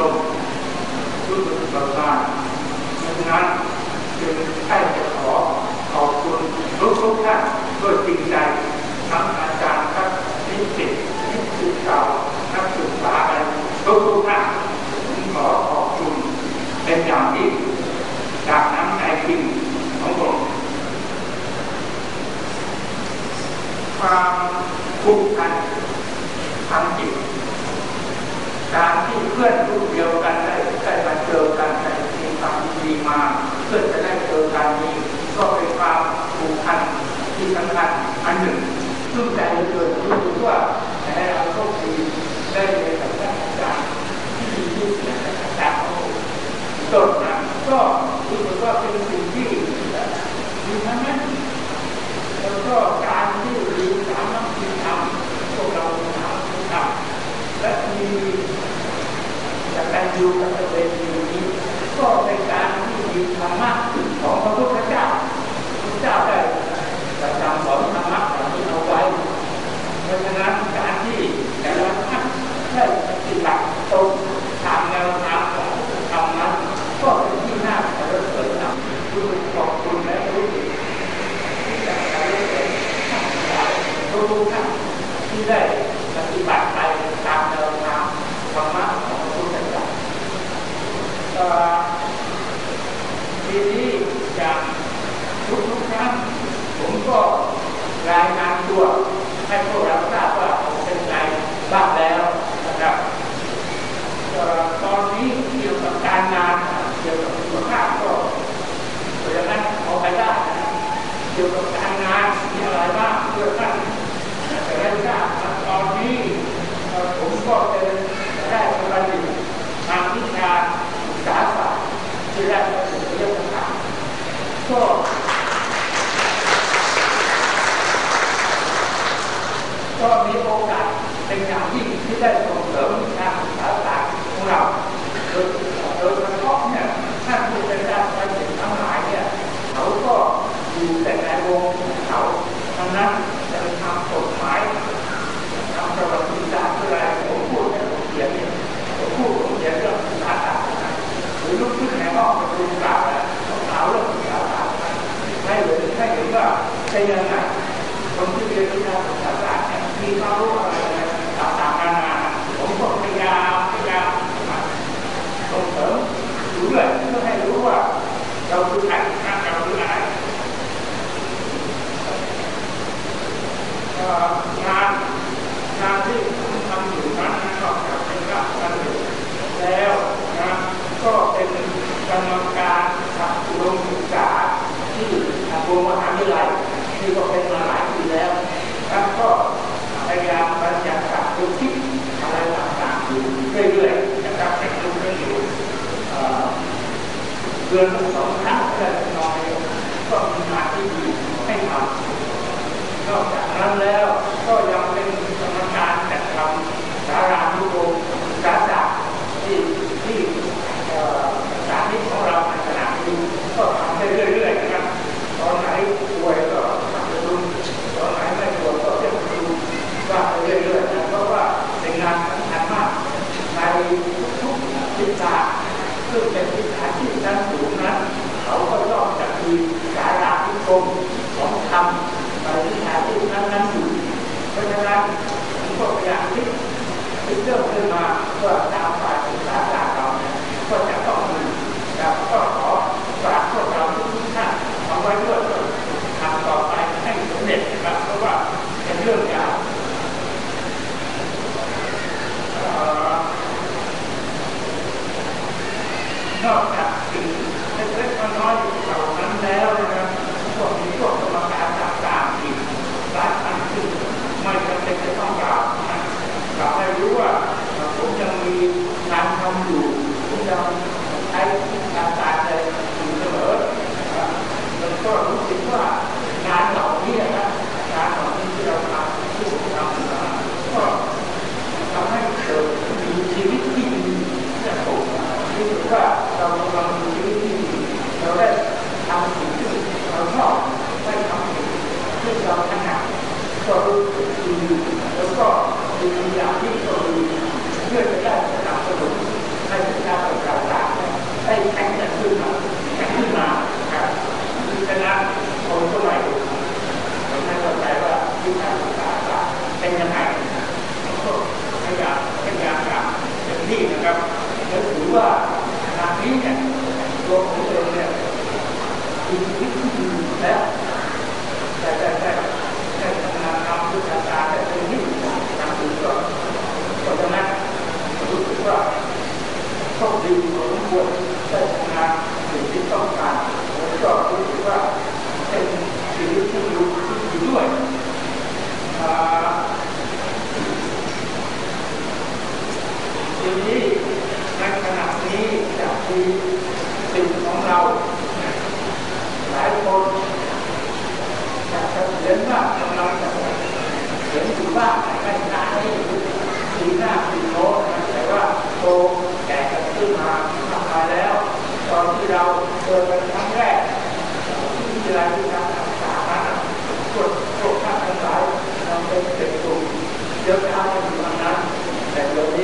ลมรู้สึกเบิกบานดังนั้นจึงให้จะขอขอบคุณทุกทุกท่านด้วยจริงใจทั้งอาจารย์ครับนิสิตนิสิตเก่านักศึกษาอะไรทุกทุกท่านผมขอขอบคุณเป็นอย่างยิ่งจากน้ำใจจริงของผมความผูกพันทางจิตการที่ เพื่อนรุ่นเดียวกันได้ได้มาเจอกันได้มีความดีมาเพื่อจะได้เจอกันนี้ก็เป็นความผูกพันที่สำคัญอันหนึ่ง ซึ่งใจเหลือเกินรู้ว่าในเราโชคดีได้เรียนกับท่านอาจารย์ที่มีชื่อเสียงและอาจารย์เขาจดนก็รู้สึกว่าเป็นสิ่งที่ดีทั้งนั้นแล้วก็การที่ดีสามัคคีทำพวกเราสามัคคีทำและมีจะการ อยู่กับประเพณีนี้ ก็เป็นการที่มีธรรมะของพระพุทธเจ้าพระเจ้าได้ประจำสอนธรรมะแบบนี้เอาไว้เพราะฉะนั้นการที่แต่ละท่านได้ปฏิบัติตรงตามแนวทางของธรรมนั้นก็เป็นที่น่าสรรเสริญนะรู้สึกขอบคุณและรู้สึกที่จะสรรเสริญทั้งหลายทุกท่านที่ได้ปฏิบัติไปตามแนวทางธรรมะของพระพุทธเจ้าเอ่อทีนี้จากทุกทุกๆครั้งผมก็ รายงานตัวให้พวกเราทราบว่าเป็นไงบ้างแล้วนะครับเอ่อตอนนี้เกี่ยวกับการงานเกี่ยวกับสุขภาพก็เพราะฉะนั้นเอาไปได้นะเกี่ยวกับการงานมีอะไรบ้างเพื่อท่านจะได้ทราบนะตอนนี้เอ่อผมก็เป็นได้ปฏิบัติทางวิชาศึกษาศาสตร์ที่ได้ประสิทธิภาพก็ ก็มีโอกาสเป็นอย่างยิ่งที่ได้ส่งเสริมการศึกษาศาสตร์ของเราโดยโดยเฉพาะเนี่ยท่านผู้เป็นการศึกษาทั้งหลายเนี่ยเขาก็อยู่แต่ในวงของเขาดังนั้นจะทำกฎหมายทำประวัติศาสตร์อะไรผมพูดเนี่ยผมเขียนเนี่ยผมพูดผมเขียนเรื่องศึกษาศาสตร์หรือลุกขึ้นในห้องประชุมกล่าวแล้วเขาถาเรื่องศึกษาศาสตร์ให้เห็นให้เห็นว่าเป็นยังไง คนที่เรียนวิชาศาสต ร์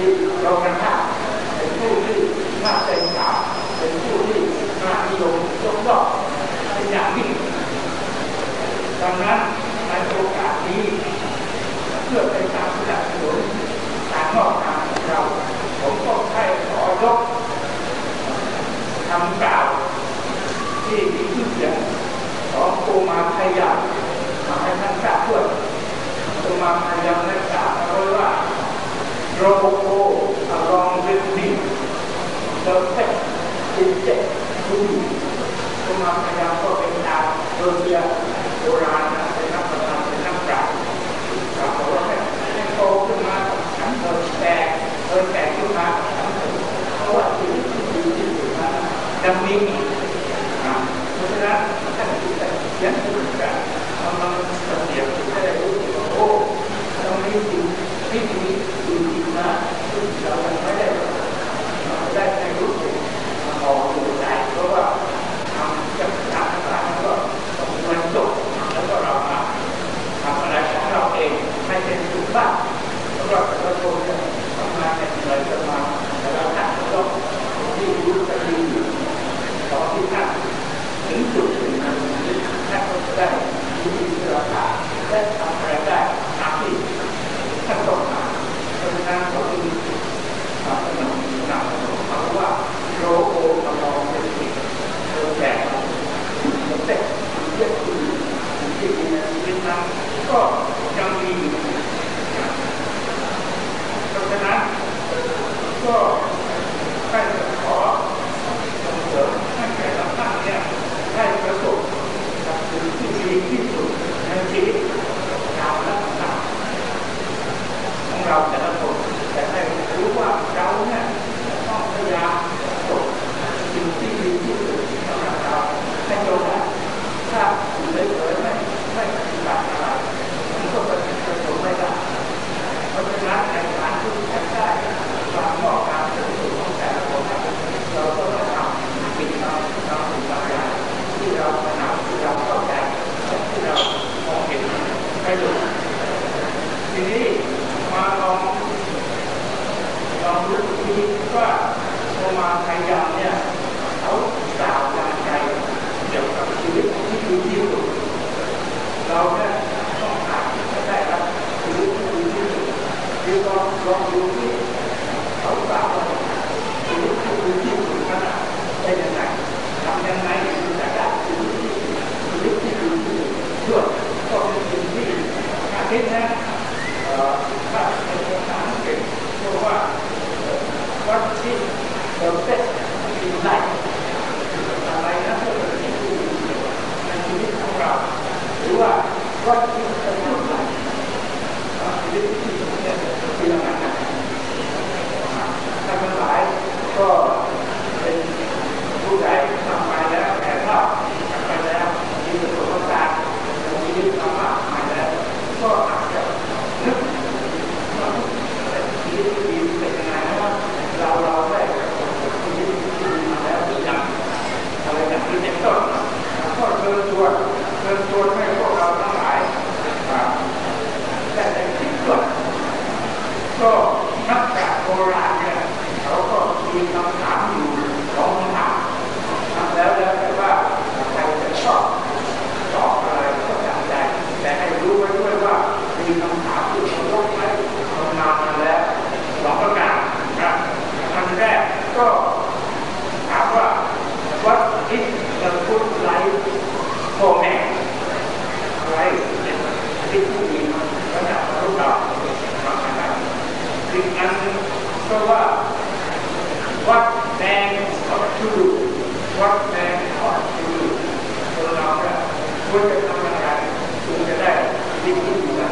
ีเรากันท่าเป็นผู้ที่น่าเต็มตาเป็นผู้ที่มาานิยมยกย่องเป็นอย่างยิ่ดังนั้นในโอกาสนี้เพื่อเป็นการสนับสนุนการนอกทางของเราผมก็ให้ขอยกคำกล่าวที่มีชื่อเสียงของโกมาไทยามาให้ท่านทราบด้วยโกมาไทยยานั้กล่าวไว้ว่าโรบ สิบเจ็ดรุ่นสมาพยาก็เป็นดาวโรเบียโบราณเป็นนักประพันเป็นนักปราชญ์ปรว่าให้โตขึ้นมาฉันโดนแตกโดนแตกขึ้นมาเพาะว่าสิ่งที่ดีที่สุดนั้นจมี Yeah. what you ควรจะทำอย่างไรจึงจะได้ชีวิตที่ดีนะ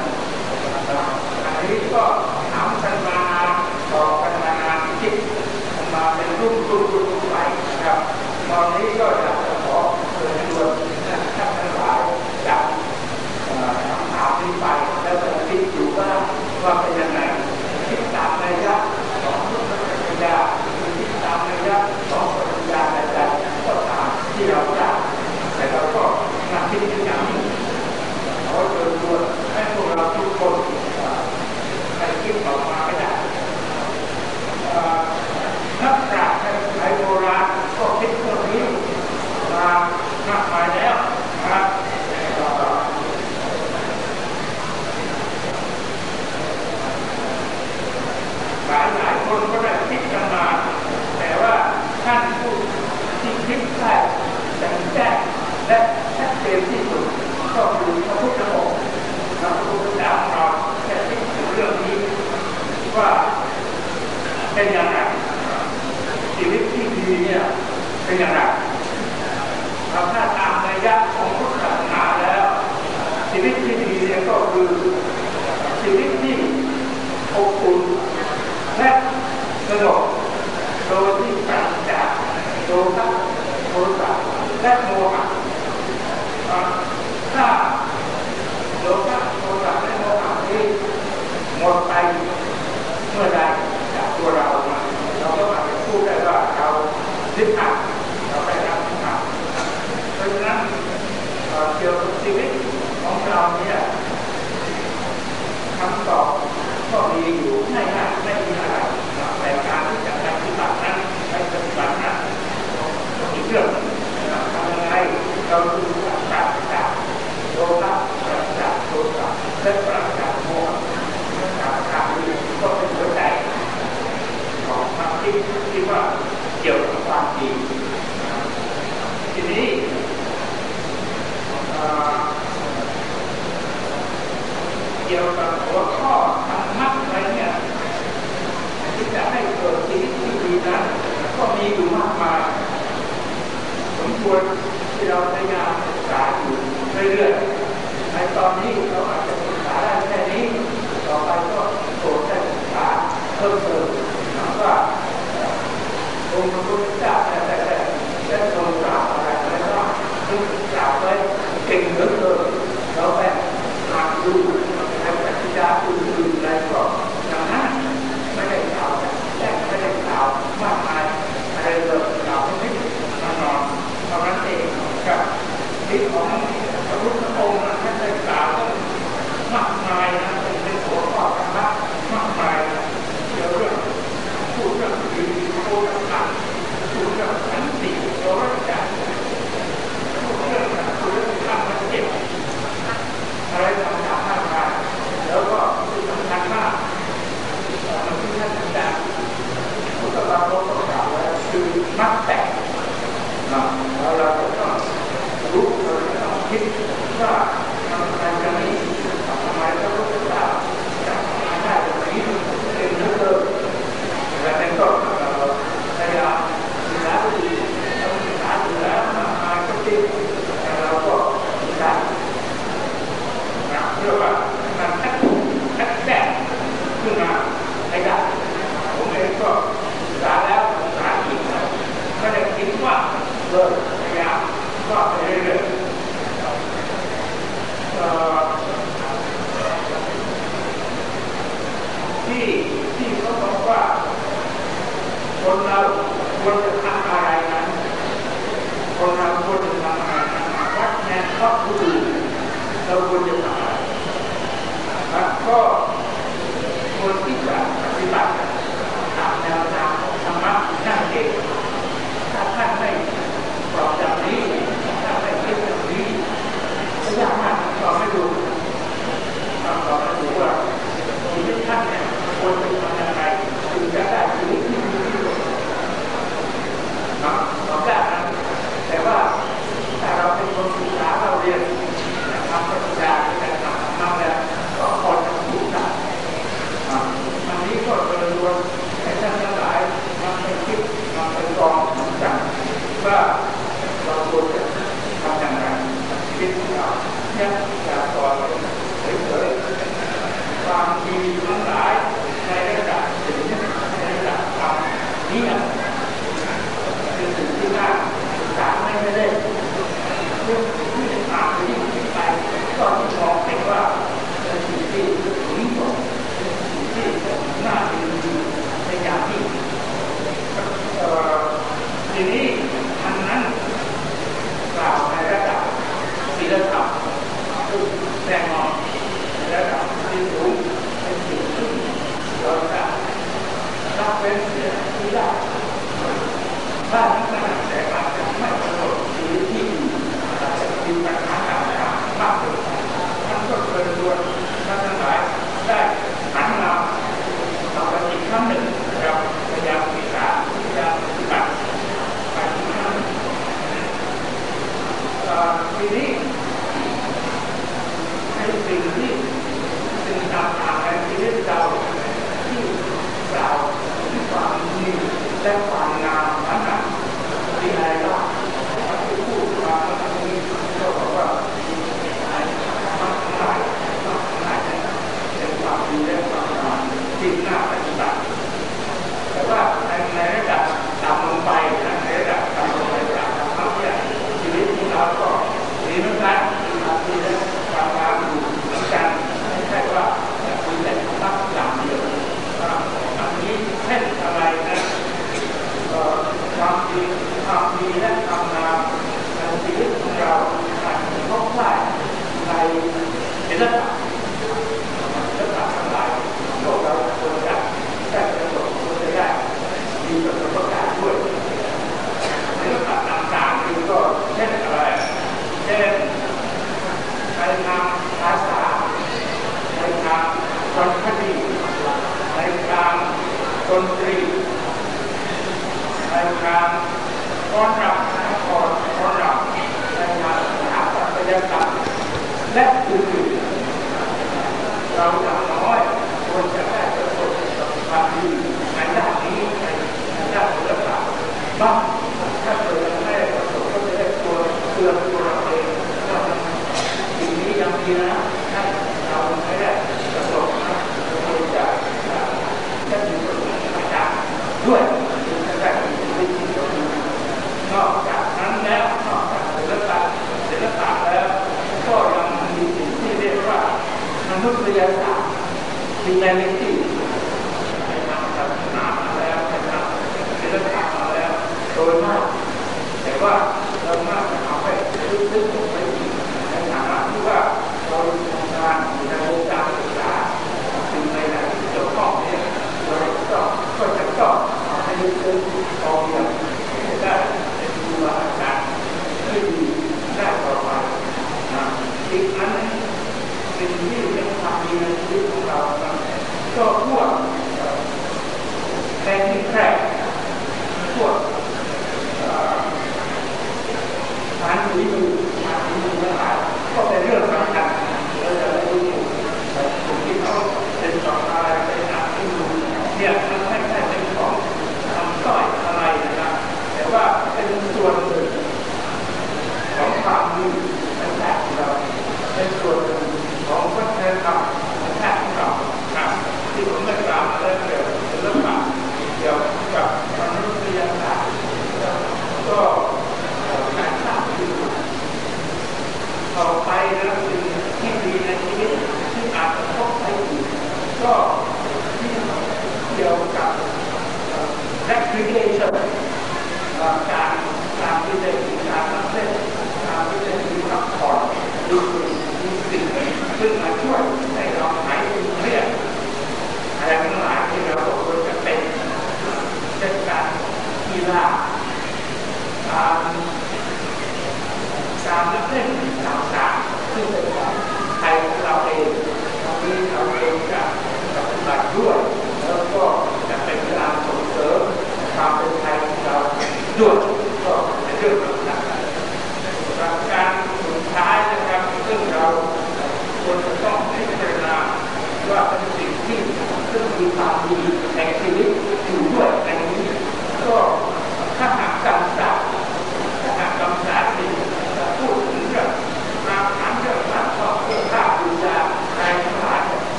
อันนี้ก็ถามกันมานานต่อกันมานานคิดมาเป็นรุ่นรุ่นรุ่นไปนะครับ ตอนนี้ก็อยากจะขอเชิญชวนท่านทั้งหลายจากคำถามนี้ไปแล้วจะคิดอยู่ว่าว่าเป็นยังไงคิดตามระยะของพุทธปัญญาคิดตามระยะของปัญญาใดๆก็ตามที่เราได้แต่เราก็มาคิดอย่างนี้ขอเชิญชวนให้พวกเราทุกคนไปคิดออกมาไม่ได้นักปราชญ์ไทยโบราณก็คิดเรื่องนี้มามากมายแล้วนะครับหลายหลายคนก็ได้คิดกันมา แต่ว่าท่านผู้ที่คิดได้แจ่มแจ้งและชัดเจนที่สุดก็คือพระพุทธองค์พระพุทธเจ้าของเราจะคิดถึงเรื่องนี้ว่าเป็นอย่างไร ชี วิตที่ดีเ seguramente Application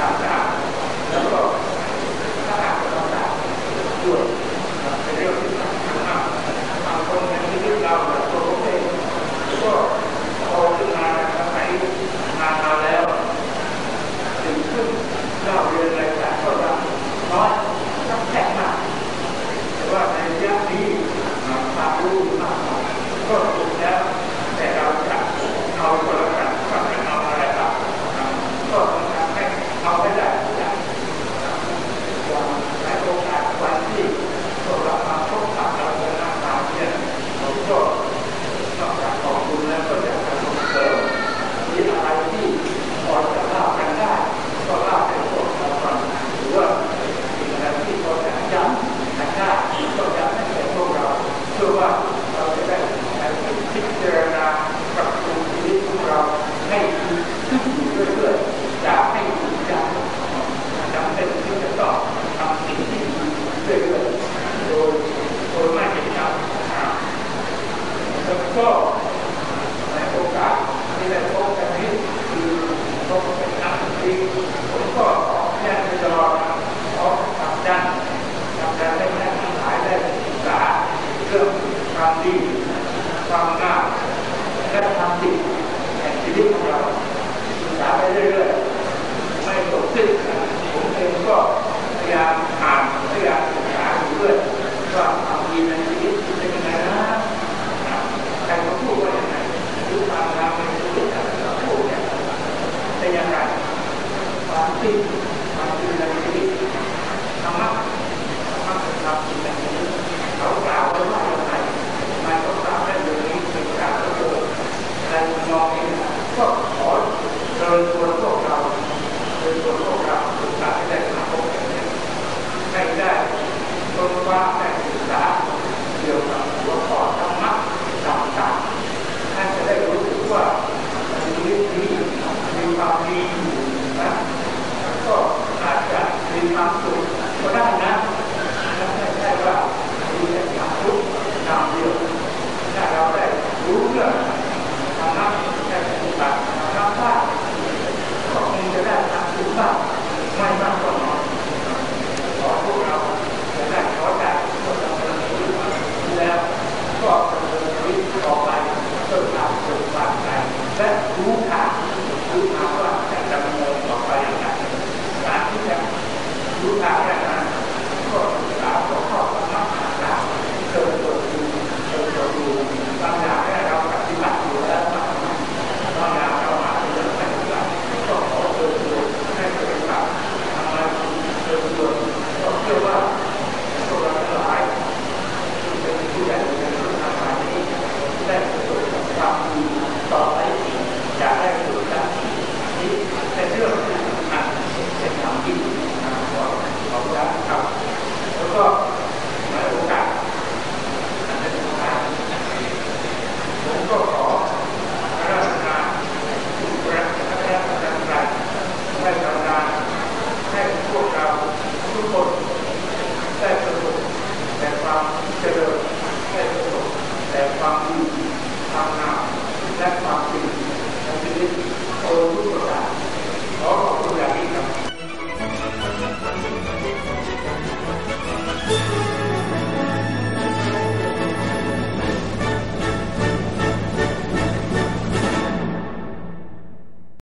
ต่า